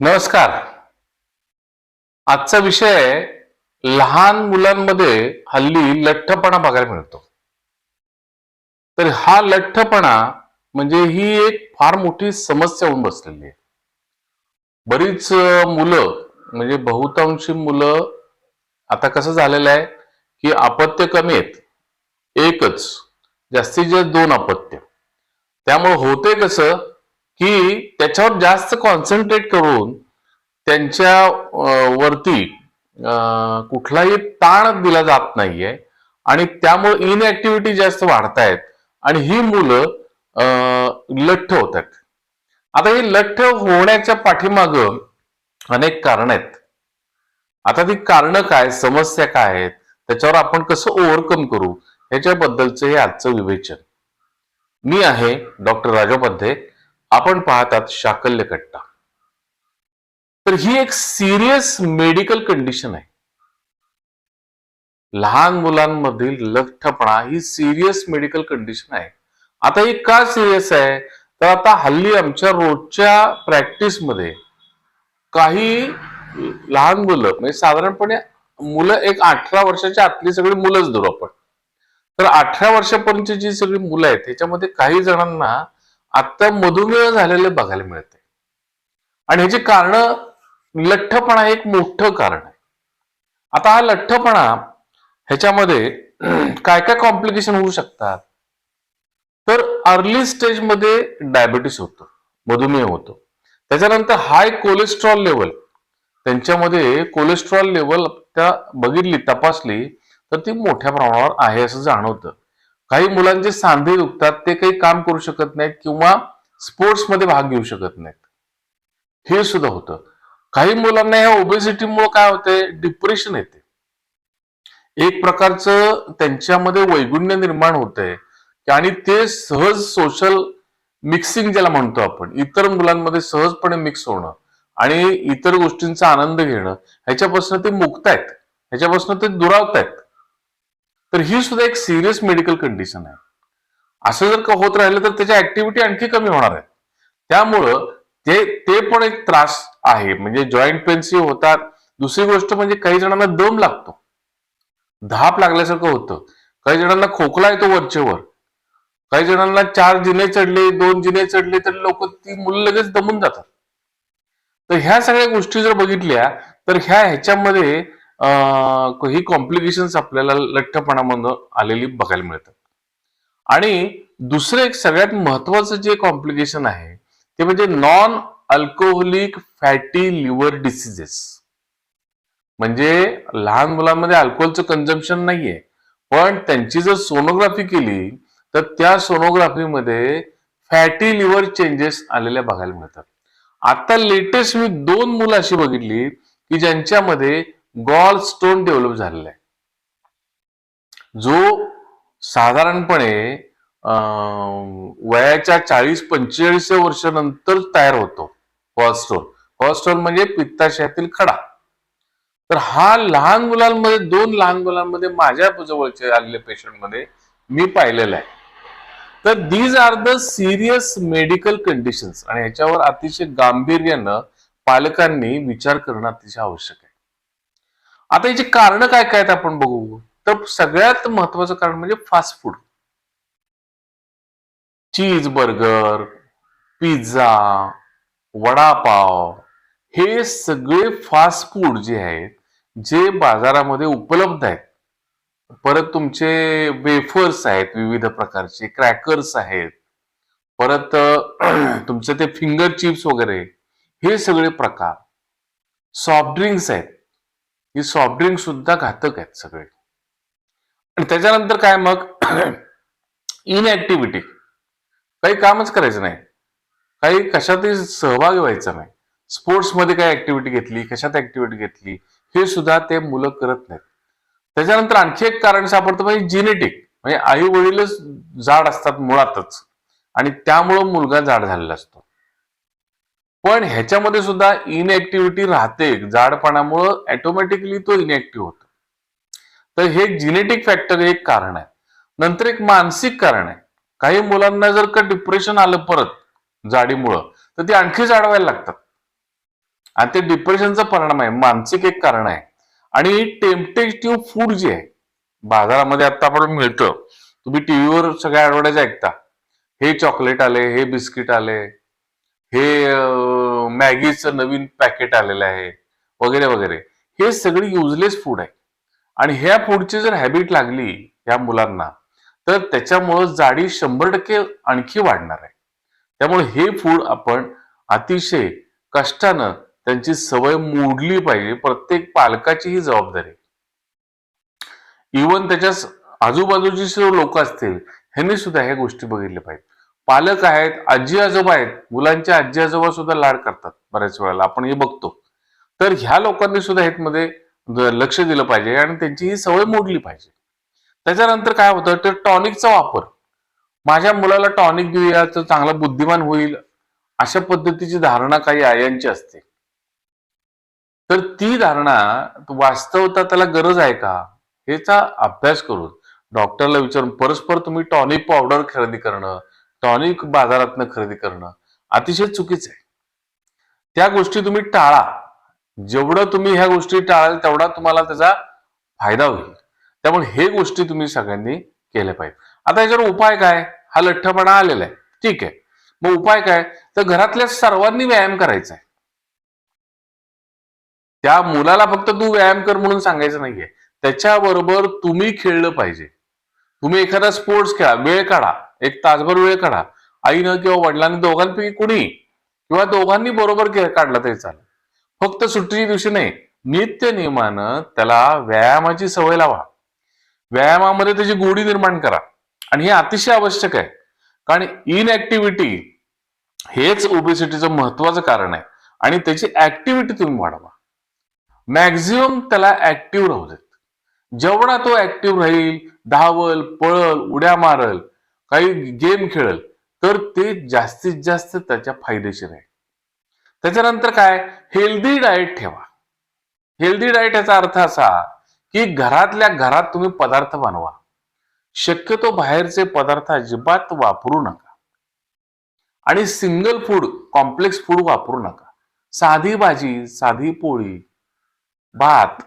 नमस्कार. आजचा विषय लहान मुलांमध्ये हल्ली लठ्ठपणा बघायला मिळतो. तर हा लठ्ठपणा म्हणजे ही एक फार मोठी समस्या होऊन बसलेली आहे. बरीच मुलं म्हणजे बहुतांशी मुलं आता कसं झालेलं आहे की अपत्य कमी आहेत एकच जास्तीत जास्त दोन अपत्य. त्यामुळे होते कसं की त्याच्यावर जास्त कॉन्सन्ट्रेट करून त्यांच्या वरती कुठलाही ताण दिला जात नाहीये आणि त्यामुळे इनऍक्टिव्हिटी जास्त वाढतायत आणि ही मुलं लठ्ठ होत आहेत आता ही लठ्ठ होण्याच्या पाठीमाग अनेक कारण आहेत. आता ती कारण काय समस्या काय आहेत त्याच्यावर आपण कसं ओव्हरकम करू ह्याच्याबद्दलचं हे आजचं विवेचन. मी आहे डॉक्टर राजोपाध्ये आपण पाहतात शाकल्य कट्टा. तर ही एक सिरियस मेडिकल कंडिशन आहे. लहान मुलांमधील लठ्ठपणा ही सिरियस मेडिकल कंडिशन आहे. आता ही का सिरियस आहे? तर आता हल्ली आमच्या रोजच्या प्रॅक्टिसमध्ये काही लहान मुलं म्हणजे साधारणपणे मुलं एक अठरा वर्षाच्या आतली सगळी मुलंच धरू आपण. तर अठरा वर्षापर्यंतची जी सगळी मुलं आहेत त्याच्यामध्ये काही जणांना आता मधुमेह झालेले बघायला मिळते. आणि ह्याची कारण लठ्ठपणा एक मोठं कारण आहे. आता हा लठ्ठपणा ह्याच्यामध्ये काय काय कॉम्प्लिकेशन होऊ शकतात? तर अर्ली स्टेजमध्ये डायबिटीस होतो मधुमेह होतो. त्याच्यानंतर हाय कोलेस्ट्रॉल लेवल त्यांच्यामध्ये कोलेस्ट्रॉल लेवल त्या बघितली तपासली तर ती मोठ्या प्रमाणावर आहे असं जाणवतं. काही मुलांचे सांधे दुखतात ते काही काम करू शकत नाहीत किंवा स्पोर्ट्समध्ये भाग घेऊ शकत नाहीत. हे सुद्धा होतं. काही मुलांना या ओबेसिटीमुळे काय होते डिप्रेशन येते. एक प्रकारचं त्यांच्यामध्ये वैगुण्य निर्माण होतंय. आणि ते सहज सोशल मिक्सिंग ज्याला म्हणतो आपण इतर मुलांमध्ये सहजपणे मिक्स होणं आणि इतर गोष्टींचा आनंद घेणं ह्याच्यापासून ते मुक्त आहेत. ह्याच्यापासून ते दुरावत आहेत तर ही सुद्धा एक सिरियस मेडिकल कंडिशन आहे. असं जर का होत राहिलं तर त्याच्या ऍक्टिव्हिटी आणखी कमी होणार आहे. त्यामुळं ते ते पण एक त्रास आहे. म्हणजे जॉईंट पेन्सी होतात. दुसरी गोष्ट म्हणजे काही जणांना दम लागतो. धाप लागल्यासारखं होतं. काही जणांना खोकला येतो वरचेवर. काही जणांना चार जिने चढले दोन जिने चढले तर लोक ती मुलं लगेच दमून जातात. तर ह्या सगळ्या गोष्टी जर बघितल्या तर ह्या ह्याच्यामध्ये ही कॉम्प्लिकेशन्स आपल्याला लठ्ठपणामधून आलेली बघायला मिळतात. आणि दुसरं एक सगळ्यात महत्वाचं जे कॉम्प्लिकेशन आहे ते म्हणजे non alcoholic fatty liver diseases म्हणजे लहान मुलांमध्ये अल्कोहोलचं कन्झम्पशन नाहीये पण त्यांची जर सोनोग्राफी केली तर त्या सोनोग्राफीमध्ये फॅटी लिव्हर चेंजेस आलेल्या बघायला मिळतात. आता लेटेस्ट मी दोन मुलं अशी बघितली की ज्यांच्यामध्ये गॉल स्टोन डेव्हलप झालेला आहे. जो साधारणपणे अं, वयाच्या चाळीस पंचेचाळीस वर्षानंतर तयार होतो गॉल स्टोन. गॉल स्टोन म्हणजे पित्ताशयातील खडा. तर हा लहान मुलांमध्ये दोन लहान मुलांमध्ये माझ्या जवळचे आलेले पेशंटमध्ये मी पाहिलेला आहे. तर these are the serious medical conditions आणि ह्याच्यावर अतिशय गांभीर्यानं पालकांनी विचार करणं अतिशय आवश्यक आहे. आता याची कारण काय काय आहेत आपण बघू. तर सगळ्यात महत्वाचं कारण म्हणजे fast food cheese burger pizza vada pav हे सगळे फास्ट फूड जे आहेत जे बाजारामध्ये उपलब्ध आहेत. परत तुमचे वेफर्स आहेत विविध प्रकारचे क्रॅकर्स आहेत. परत तुमचे ते फिंगर चिप्स वगैरे हे सगळे प्रकार. सॉफ्ट ड्रिंक्स आहेत. ही सॉफ्ट ड्रिंक सुद्धा घातक आहेत सगळे. आणि त्याच्यानंतर काय मग? इनऍक्टिव्हिटी काही कामच करायचं नाही. काही कशातही सहभागी व्हायचा नाही. स्पोर्ट्समध्ये काय ऍक्टिव्हिटी घेतली कशात ऍक्टिव्हिटी घेतली हे सुद्धा ते मुलं करत नाहीत. त्याच्यानंतर आणखी एक कारण सापडतं म्हणजे जिनेटिक म्हणजे आई वडीलच जाड असतात मुळातच. आणि त्यामुळं मुलगा जाड झालेला असतो. पण ह्याच्यामध्ये सुद्धा इनएक्टिव्हिटी राहते. जाडपणामुळं ऑटोमॅटिकली तो इनएक्टिव्ह होतो. तर हे जिनेटिक फॅक्टर एक कारण आहे. नंतर एक मानसिक कारण आहे. काही मुलांना जर का डिप्रेशन आलं परत जाडीमुळं तर ती आणखी जाडवायला लागतात. आणि ते डिप्रेशनचा परिणाम आहे. मानसिक एक कारण आहे. आणि टेम्पटेटिव्ह फूड जे आहे बाजारामध्ये आता आपण मिळतं. तुम्ही टीव्हीवर सगळ्या ऍडव्हर्टाईज ऐकता. हे चॉकलेट आले हे बिस्किट आले हे मॅगीचं नवीन पॅकेट आलेलं आहे वगैरे वगैरे. हे सगळी युजलेस फूड आहे. आणि ह्या फूडची जर हॅबिट लागली या मुलांना तर त्याच्यामुळं जाडी शंभर टक्के आणखी वाढणार आहे. त्यामुळे हे फूड आपण अतिशय कष्टानं त्यांची सवय मोडली पाहिजे प्रत्येक पालकाची ही जबाबदारी. इवन त्याच्या आजूबाजूची जे लोक असतील ह्यांनी सुद्धा ह्या गोष्टी बघितल्या पाहिजे पालक आहेत आजी आजोबा आहेत. मुलांच्या आजी आजोबा सुद्धा लाड करतात बऱ्याच वेळेला. आपण हे बघतो. तर ह्या लोकांनी सुद्धा हेतमध्ये लक्ष दिलं पाहिजे आणि त्यांची ही सवय मोडली पाहिजे. त्याच्यानंतर काय होतं तर टॉनिकचा वापर. माझ्या मुलाला टॉनिक देऊया तर चांगला बुद्धिमान होईल अशा पद्धतीची धारणा काही आयांची असते. तर ती धारणा वास्तवता त्याला गरज आहे का? हेचा अभ्यास करून डॉक्टरला विचारून परस्पर तुम्ही टॉनिक पावडर खरेदी करणं टॉनिक बाजारातनं खरेदी करणं अतिशय चुकीचं आहे. त्या गोष्टी तुम्ही टाळा. जेवढं तुम्ही ह्या गोष्टी टाळाल तेवढा तुम्हाला त्याचा फायदा होईल. त्यामुळे हे गोष्टी तुम्ही सगळ्यांनी केल्या पाहिजे. आता याच्यावर उपाय काय? हा लठ्ठपणा आलेला आहे. ठीक आहे. मग उपाय काय? तर घरातल्या सर्वांनी व्यायाम करायचा आहे. त्या मुलाला फक्त तू व्यायाम कर म्हणून सांगायचं नाहीये. त्याच्याबरोबर तुम्ही खेळलं पाहिजे. तुम्ही एखादा स्पोर्ट्स खेळा वेळ काढा. एक तासभर वेळ काढा. आईनं किंवा वडिलांनी दोघांपैकी कुणी किंवा दोघांनी बरोबर काढला तरी चालेल. फक्त सुट्टीच्या दिवशी नाही नित्य नियमानं त्याला व्यायामाची सवय लावा. व्यायामामध्ये त्याची गोडी निर्माण करा. आणि हे अतिशय आवश्यक आहे. कारण इनऍक्टिव्हिटी हेच ओबेसिटीचं महत्वाचं कारण आहे. आणि त्याची ऍक्टिव्हिटी तुम्ही वाढवा. मॅक्झिमम त्याला ऍक्टिव्ह राहू देत. जेवढा तो ऍक्टिव्ह राहील धावल पळल उड्या मारल काही गेम खेळल तर ते जास्तीत जास्त त्याच्या फायदेशीर आहे. त्याच्यानंतर काय? हेल्दी डाएट ठेवा. हेल्दी डाएट याचा अर्थ असा की घरातल्या घरात तुम्ही पदार्थ बनवा. शक्यतो बाहेरचे पदार्थ अजिबात वापरू नका. आणि सिंगल फूड कॉम्प्लेक्स फूड वापरू नका. साधी भाजी साधी पोळी भात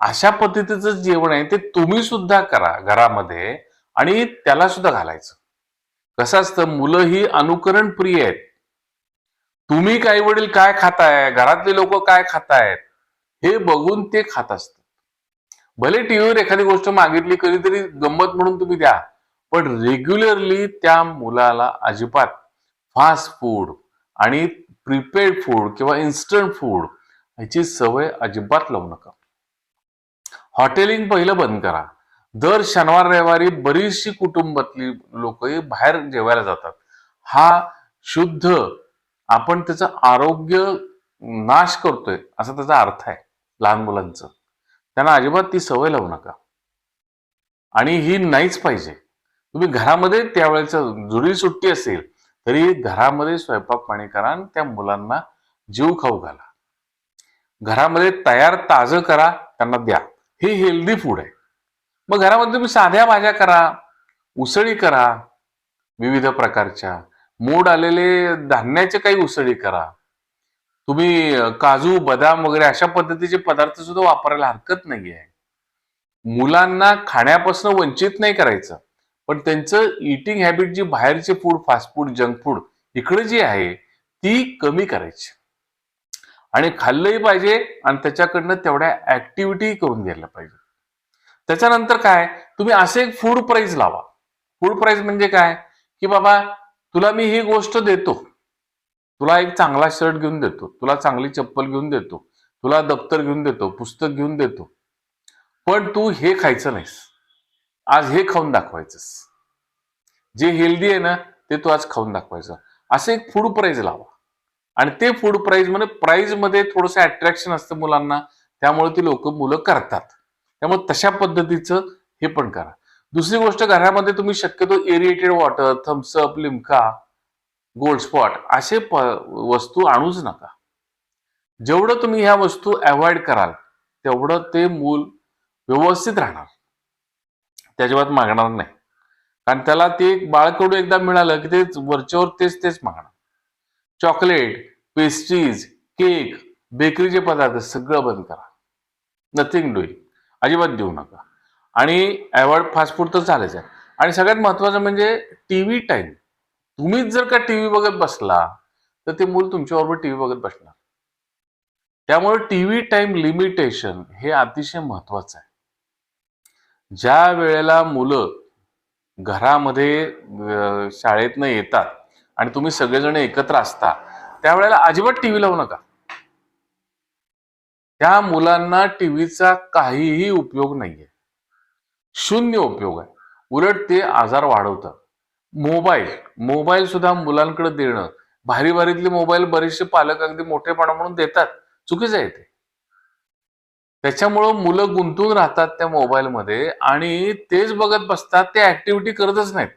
अशा पद्धतीचं जेवण आहे ते तुम्ही सुद्धा करा घरामध्ये आणि त्याला सुद्धा घालायचं. कसं असतं? मुलं ही अनुकरण प्रिय आहेत. तुम्ही काही वडील काय खाताय? घरातले लोक काय खातायत? हे बघून ते खात असतात. भले टीव्हीवर एखादी गोष्ट मागितली कधीतरी गंमत म्हणून तुम्ही द्या पण रेग्युलरली त्या मुलाला अजिबात फास्ट फूड आणि प्रिपेड फूड किंवा इन्स्टंट फूड ह्याची सवय अजिबात लावू नका. हॉटेलिंग पहिलं बंद करा. दर शनिवार रविवारी बरीचशी कुटुंबातली लोक बाहेर जेवायला जातात. हा शुद्ध आपण त्याचं आरोग्य नाश करतोय असा त्याचा अर्थ आहे लहान मुलांचं. त्यांना अजिबात ती सवय लावू नका. आणि ही नाहीच पाहिजे. तुम्ही घरामध्ये त्यावेळेचा जुरी सुट्टी असेल तरी घरामध्ये स्वयंपाक पाणी करा आणि त्या मुलांना जीव खाऊ घाला. घरामध्ये तयार ताजं करा त्यांना द्या. हे हेल्दी फूड आहे. मग घरामध्ये तुम्ही साध्या भाज्या करा उसळी करा विविध प्रकारच्या. मोड आलेले धान्याचे काही उसळी करा. तुम्ही काजू बदाम वगैरे अशा पद्धतीचे पदार्थ सुद्धा वापरायला हरकत नाही आहे मुलांना खाण्यापासून वंचित नाही करायचं. पण त्यांचं इटिंग हॅबिट जी बाहेरचे food fast food junk food इकडे जी आहे ती कमी करायची. आणि खाल्लंही पाहिजे आणि त्याच्याकडनं तेवढ्या ऍक्टिव्हिटी करून घ्यायला पाहिजे. त्याच्यानंतर काय? तुम्ही असे एक फूड प्राईज लावा. फूड प्राईज म्हणजे काय? की बाबा तुला मी ही गोष्ट देतो. तुला एक चांगला शर्ट घेऊन देतो. तुला चांगली चप्पल घेऊन देतो. तुला दप्तर घेऊन देतो. पुस्तक घेऊन देतो. पण तू हे खायचं नाहीस. आज हे खाऊन दाखवायचंस. जे हेल्दी आहे ना ते तू आज खाऊन दाखवायचं. असं एक फूड प्राईज लावा. आणि ते फूड प्राईज म्हणजे प्राईजमध्ये थोडंसं अट्रॅक्शन असतं मुलांना. त्यामुळे ती लोक मुलं करतात. त्यामुळे तशा पद्धतीचं हे पण करा. दुसरी गोष्ट घरामध्ये तुम्ही शक्यतो aerated water Thums Up Limca Gold Spot असे प वस्तू आणूच नका. जेवढं तुम्ही ह्या वस्तू अवॉइड कराल तेवढं ते मूल व्यवस्थित राहणार. त्याच्याबाबत मागणार नाही. कारण त्याला ते बाळकडू एकदा मिळालं की ते वरच्यावर तेच तेच मागणार. चॉकलेट पेस्ट्रीज केक बेकरीचे पदार्थ सगळं बंद करा. नथिंग डुईंग अजिबात देऊ नका. आणि अवॉइड फास्ट फूड तर झालंच आहे. आणि सगळ्यात महत्वाचं म्हणजे टीव्ही टाईम तुम्हीच जर का टीव्ही बघत बसला तर ते मूल तुमच्याबरोबर टीव्ही बघत बसणार. त्यामुळे टीव्ही टाइम लिमिटेशन हे अतिशय महत्वाचं आहे. ज्या वेळेला मुलं घरामध्ये शाळेतनं येतात आणि तुम्ही सगळेजण एकत्र असता त्यावेळेला अजिबात टीव्ही लावू नका. त्या मुलांना टीव्हीचा काहीही उपयोग नाहीये. शून्य उपयोग आहे. उलट ते आजार वाढवतात. मोबाईल मोबाईल सुद्धा मुलांकडे देणं. भारी भारीतले मोबाईल बरेचसे पालक अगदी मोठेपणा म्हणून देतात. चुकीचं आहे ते. त्याच्यामुळं मुलं गुंतून राहतात त्या मोबाईलमध्ये आणि तेच बघत बसतात ते ऍक्टिव्हिटी करतच नाहीत.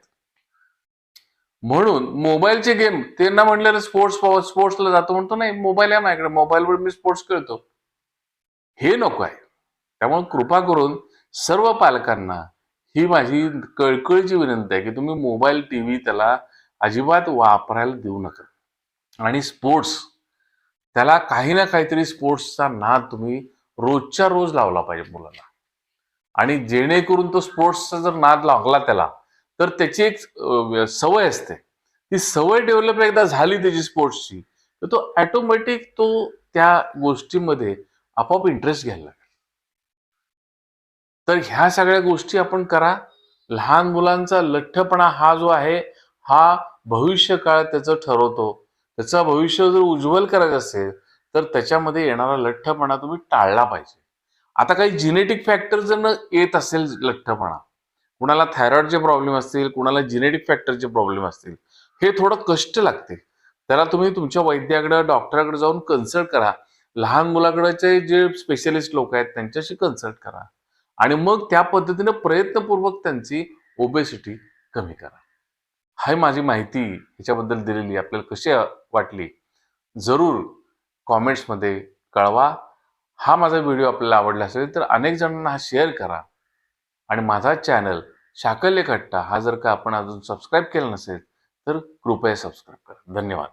म्हणून मोबाईलचे गेम त्यांना म्हटलं स्पोर्ट्स स्पोर्ट्सला जातो म्हणतो नाही मोबाईल आहे माझ्याकडे मोबाईलवर मी स्पोर्ट्स खेळतो. हे नको आहे. त्यामुळे कृपा करून सर्व पालकांना ही माझी कळकळीची विनंती आहे की तुम्ही मोबाईल टीव्ही त्याला अजिबात वापरायला देऊ नका. आणि स्पोर्ट्स त्याला काही ना काहीतरी स्पोर्ट्सचा नाद तुम्ही रोजच्या रोज लावला पाहिजे मुलांना. आणि जेणेकरून तो स्पोर्ट्सचा जर नाद लागला त्याला तर त्याची एक सवय असते. ती सवय डेव्हलप एकदा झाली त्याची स्पोर्ट्सची तर तो ऑटोमॅटिक तो त्या गोष्टीमध्ये आपोआप इंटरेस्ट घ्यायला लागेल. तर ह्या सगळ्या गोष्टी आपण करा. लहान मुलांचा लठ्ठपणा हा जो आहे हा भविष्य काळ त्याचं ठरवतो. त्याचं भविष्य जर उज्ज्वल करायचं असेल तर त्याच्यामध्ये येणारा लठ्ठपणा तुम्ही टाळला पाहिजे. आता काही जिनेटिक फॅक्टर जर येत असेल लठ्ठपणा कुणाला थायरॉइडचे प्रॉब्लेम असतील कुणाला जिनेटिक फॅक्टरचे प्रॉब्लेम असतील हे थोडं कष्ट लागते त्याला तुम्ही तुमच्या वैद्याकडे डॉक्टराकडे जाऊन कन्सल्ट करा. लहान मुलाकडचे जे स्पेशलिस्ट लोक आहेत त्यांच्याशी कन्सल्ट करा. आणि मग त्या पद्धतीने प्रयत्नपूर्वक त्यांची ओबेसिटी कमी करा. हाय माझी माहिती ह्याच्याबद्दल दिलेली आपल्याला कशी वाटली? जरूर कॉमेंट्समध्ये कळवा. हा माझा व्हिडिओ आपल्याला आवडला असेल तर अनेक जणांना हा शेअर करा. आणि माझा चॅनल शाकल्य कट्टा हा जर का आपण अजून सबस्क्राईब केला नसेल तर कृपया सबस्क्राईब करा. धन्यवाद.